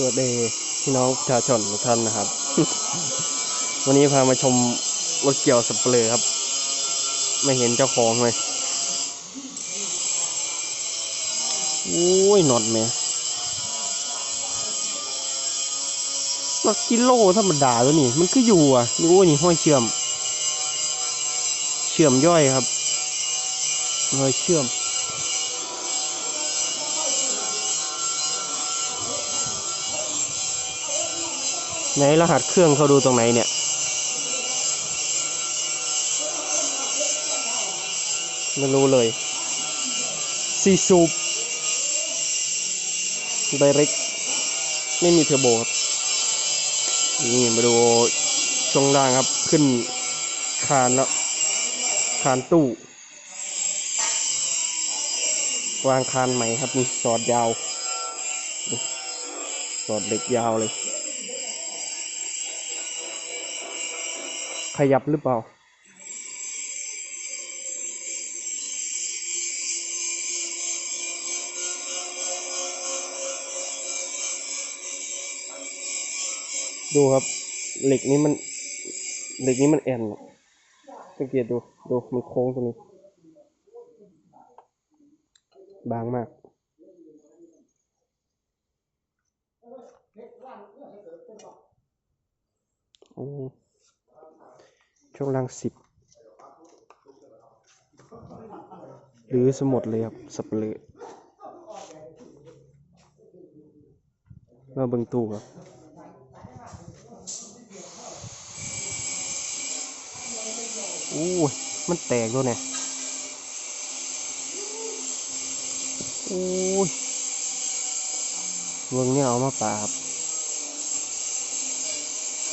สวัสดีพี่น้องประชาชนทุกท่านนะครับ วันนี้พามาชมรถเกี่ยวสับเปลือครับ ไม่เห็นเจ้าของเลยโอ้ยหนอดแม่หลักกิโลธรรมดาตัวนี้มันคืออยู่อะนี่โอ้ยนี่ห้อยเชื่อม เชื่อมย่อยครับห้อยเชื่อม ไหนรหัสเครื่องเขาดูตรงไหนเนี่ยไม่รู้เลยซีซูปไดเรกไม่มีเทอร์โบครับ นี่มาดูช่วงล่างครับขึ้นคานแล้วคานตู้ วางคานใหม่ครับนี่สอดยาว สอดเหล็กยาวเลย ขยับหรือเปล่า ดูครับ เหล็กนี้มัน เหล็กนี้มันแอนสังเกตดู ดู มันโค้งตรงนี้ บางมากโอ้ ช่วงล่างสิบหรือสมดเลยครับสับเลือมาเบิ่งตู้ครับอู้ยมันแตกด้วยเนี่ยอู้ยเบิ่งเนี่ยเอามาปาครับ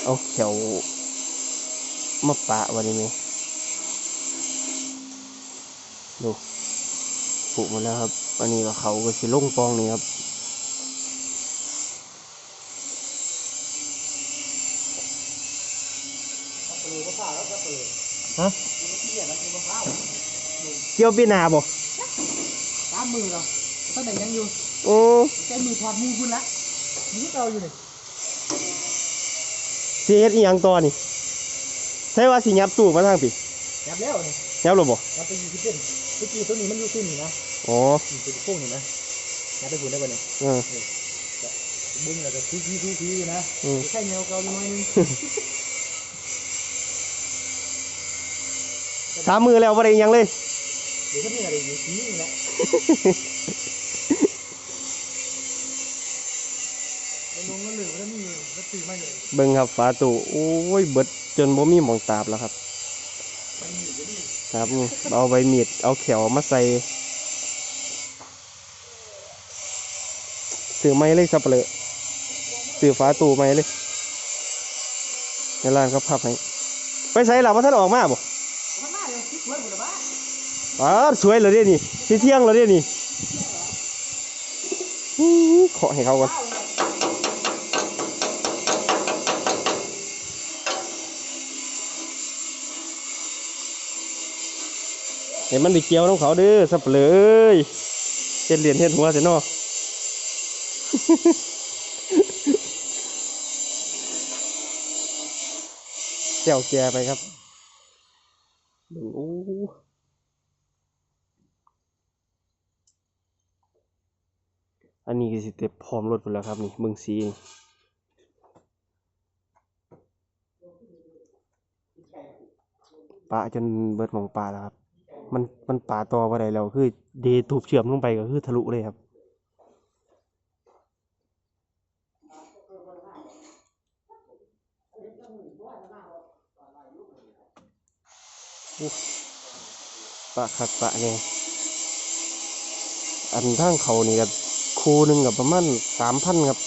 เอาเขียว มาปะวันนี้ไหมดูปลูกมาแล้วครับ อันนี้ก็เขาก็สิลงปองนี่ครับฮะเกี่ยวปีหนาบ่ตามมือเราตั้งแต่ยังอยู่โอ้ใช้มือถอดมือคุณละนี่เราอยู่นี่สิเฮ็ดอีหยังต่อนี่ ใช่ว่าสิยับตู้มาทางพี่ยับแล้วนี่ยับหรือบ่ยับไปยี่สิบเซนเมื่อกี้ตัวนี้มันอยู่ที่นี่นะอ๋อนี่เป็นโค้งนี่นะยับไปหุ่นได้ป่ะเนี่ยเออบึ้งแล้วก็ทีทีทีทีอยู่นะอืมแค่เงาเกาอยู่หน้อยนึงสามมือแล้วบ่ได้อีหยังเลยเดี๋ยวก็มีอะไรอยู่ทีนี่แหละมันลงมันเหลือแล้วมีแล้วตีไม่เลยเบิ่งครับฝาตู้โอ้ยเบิด จนบ่มีหมองตาบแล้วครับ ครับเอาใบมีดเอาเขียวมาใส่ซื้อไม้เลยสับเลยซื้อฝาตูไม้เลยในร้านเขาพับให้ไปใส่หลับว่าท่านออกมาบ่มันมาเลยเหมดแล้วบ้าอ๋อสวยเลยเด้นี่ที่เที่ยงเลยเด้นี่อื้อขอให้เขาก่อน เห็นมันไปเกี่ยวน้องเขาเด้อสับเลยเฮ็ดเหรียญเฮ็ดหัวเสียนาะแจวแกไปครับเบิ่งโอ้อันนี้ก็สิเต็บพร้อมรถไปแล้วครับนี่เบิ่งสีนี่ปลาจนเบิดหมองปลาแล้วครับ มันมันปลาตอบ่ได้แล้วคือเดตูบเชื่อมลงไปก็คือทะลุเลยครับปะขัดปะเนี่ยอันทางเขานี่กับคูหนึ่งกับประมาณสามพันครับ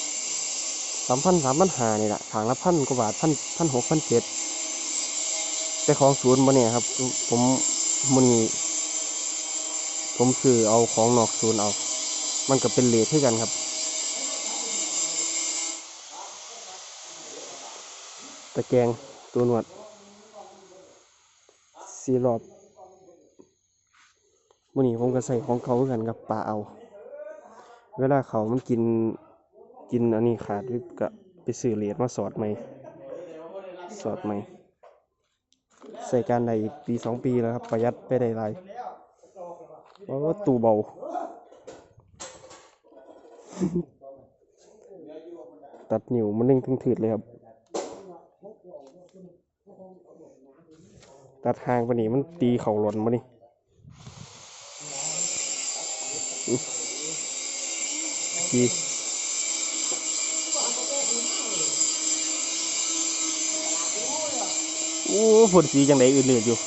สามพันสามพันหานี่แหละถางละพันกว่าบาทพันพันหกพันเจ็ดแต่ของศูนย์มาเนี่ยครับ ผม มันนี่ผมคือเอาของนอกศูนย์เอา มันก็เป็นเลทให้กันครับ ตะแกรงตัวหนวดสีรอบมื่อนี้ผมก็ใส่ของเขาคือกันกับปลาเอา เวลาเขามันกินกินอันนี้ขาดกะไปซื้อเหรียญมาสอดใหม่ สอดใหม่ ใส่การได้อีกปีสองปีแล้วครับ ประหยัดไปได้หลายเพราะว่าตู้เบาตัดนิ้วมันเร่งถึงถืดเลยครับ ตัดห่างไปนี่มันตีเข่าหล่นมานี่อุ๊ยดี ฝนสีจังไดอื่นเลือดอยู่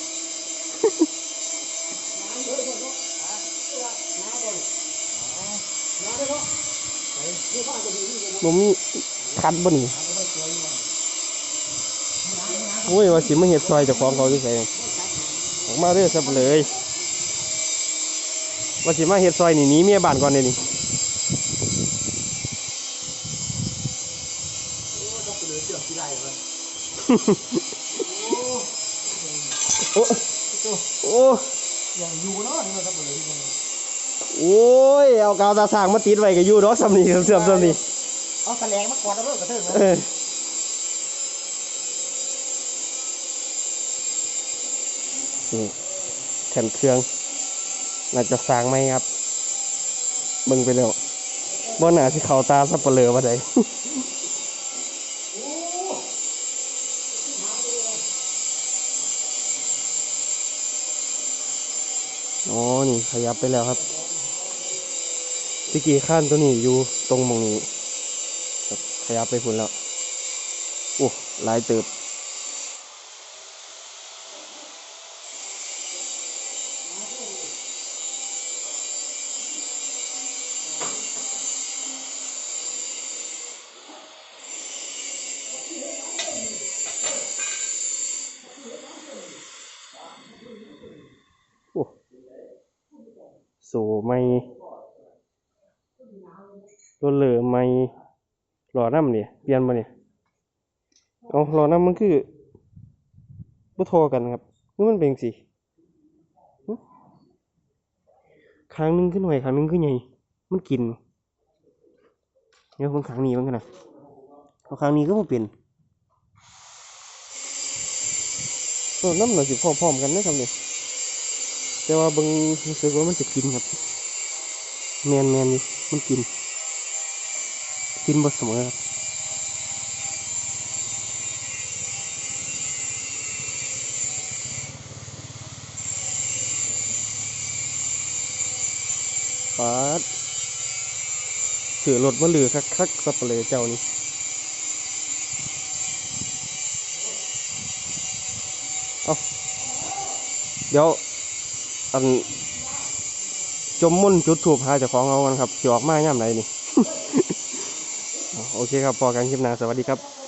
บ่มีคันบ่นี่โอ้ยว่าสิมาเฮ็ดซอยเจ้าของเขาอยู่ไสออกมาเด้อซับเลยว่าสิมาเฮ็ดซอยนี่หนีเมียบ้านก่อนเด้นี่ โอ้โอ้อย่างอยู่เนาะนี่มันครับเลยที่มันโอ้ยเอากาวตาสร้างมาติดไว้ก็อยู่ดอกซ้ำนี่เสื่อมๆซ้ำนี่เอากระแลงมากอดเอาเลิกกระเทิงนะเออนี่แผ่นเครื่องน่าจะสร้างไหมครับเบิ่งไปแล้วบ่น่าสิเข้าตาสับเปลือว่าใด อ๋อ นี่ขยับไปแล้วครับตะกี้ข้านตัวนี้อยู่ตรงมองนี้ขยับไปพุ่นแล้ว โอ้หลายเติบ โซไม่รถเหลือไม่หล่อน้ำเนี่ยเปลี่ยนมาเนี่ยเอาหล่อน้ำมันคือบ่โทอกันครับนี่มันเป็นสิครั้งหนึงขึ้นหน่อยครั้งหนึงขึ้นใหญ่มันกินเดี๋ยวคนครั้งนี้มันกันนะเอาครั้งนี้ก็บ่เป็นรถน้ำหน่อยสิพร้อมๆกันนะครับเนี่ย แต่ว่าเบิ่งรู้สึกว่ามันจะกินครับแมนแมนมันกิน กินบ่เสมอครับปาดถือรถมาหลือคักคักสับเปลือเจ้านี่เอาเดี๋ยว อันจมมุ่นจุดถูกหาเจ้าของเอากันครับสิออกมาย่ำไหนนี่ โอเคครับพอกันคลิปหน้าสวัสดีครับ